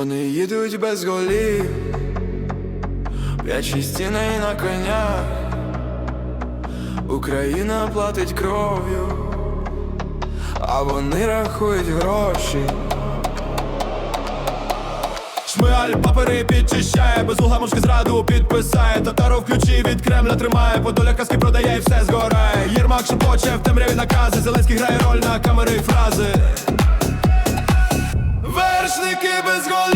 Вони їдуть без голів, п'ять стіней на конях. Україна платить кров'ю, а вони рахують гроші. Шмигаль папери підчищає, без угла мушки зраду підписає. Татаро в ключі від Кремля тримає, Подоля казки продає і все згорає. Єрмак шепоче в темряві накази, Зеленський грає роль на камери і фрази. Вершники без голів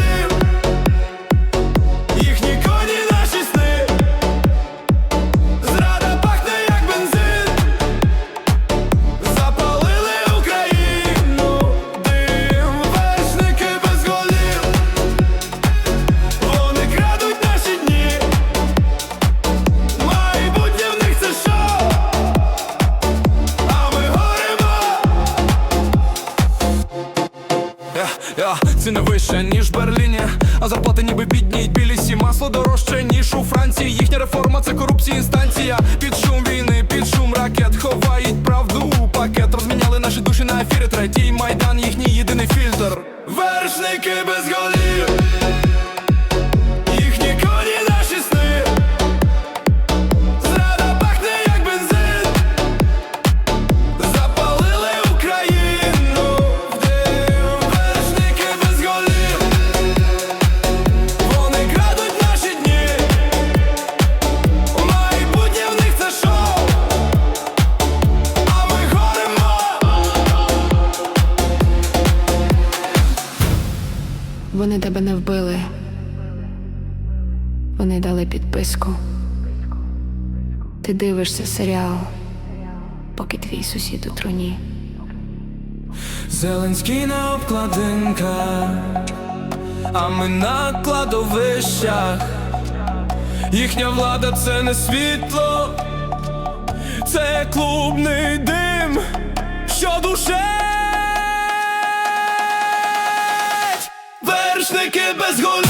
Я, ціни вище, ніж в Берліні, а зарплати ніби бідні білісі Масло дорожче, ніж у Франції. Їхня реформа це корупція інстанція. Під шум війни, під шум ракет ховають правду Вони тебе не вбили. Вони дали підписку. Ти дивишся серіал, поки твій сусід у труні. Зеленський на обкладинках, а ми на кладовищах. Їхня влада це не світло, це клубний дим, що душить. Заручники без голови